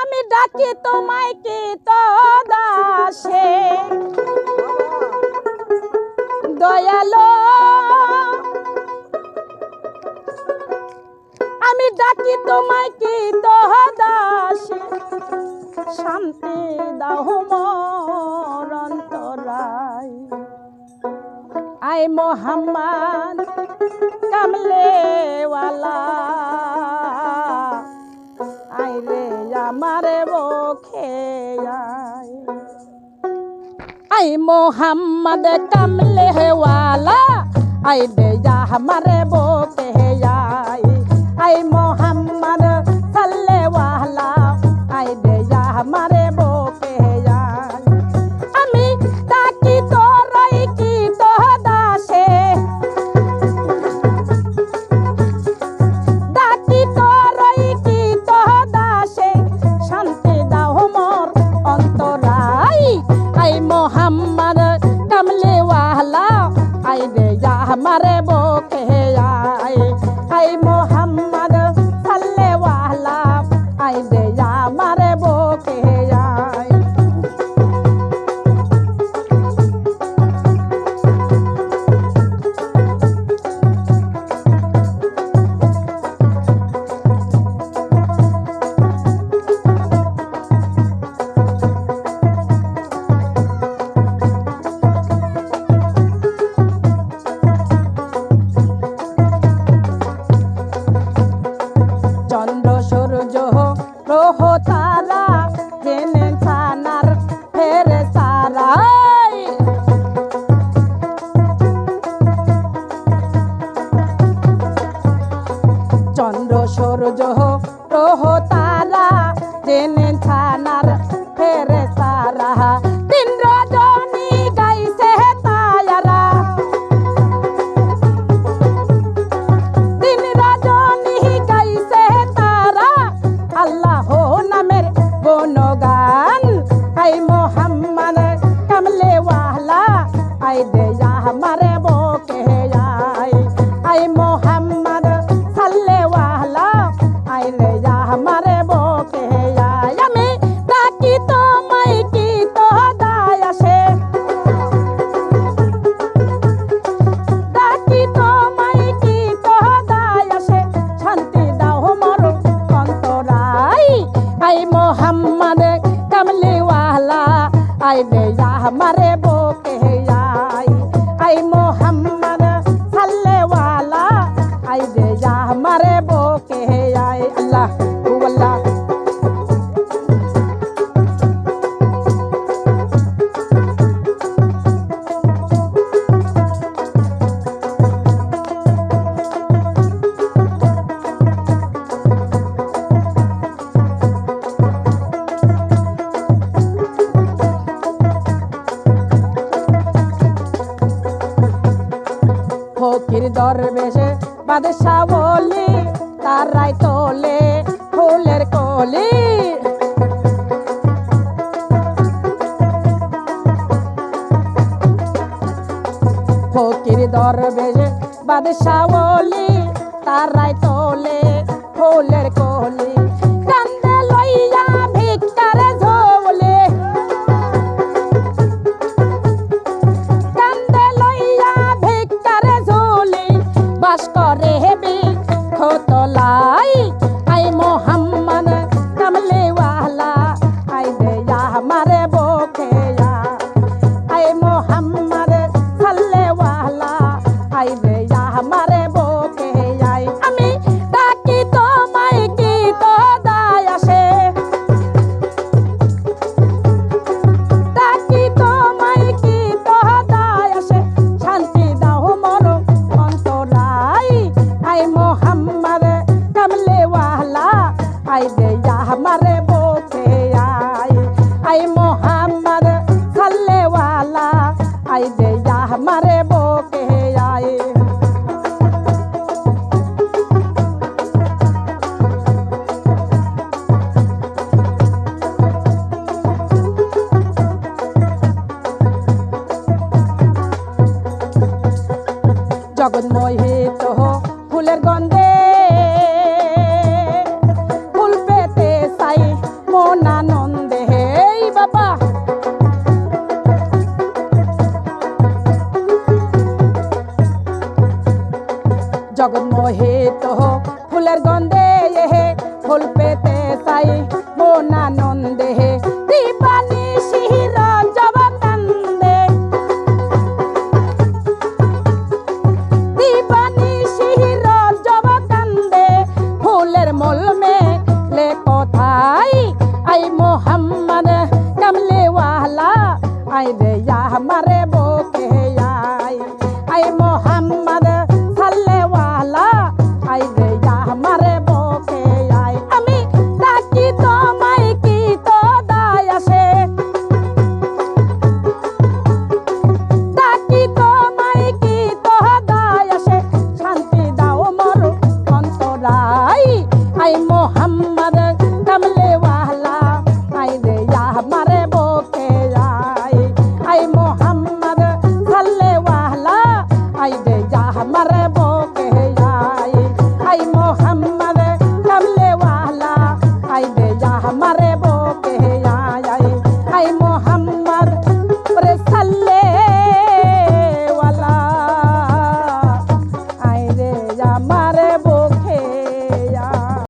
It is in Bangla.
আমি ডাকি তোমায় কি তো দাসে দয়ালো। আমি ডাকি তোমায় কি তো দাসে শান্তি দাও মরন্তরাই আই মোহাম্মদ, কামলেওয়ালা। আই মোহাম্মদ কামলে হেওয়ালা আই বেজা আমারে বো পারে বক চাঁদের সাবলি রায় তোলে ফুলের কলি। ফকির দরবেশ তার রায় তোলে ফুলের Dragon boy, he mol me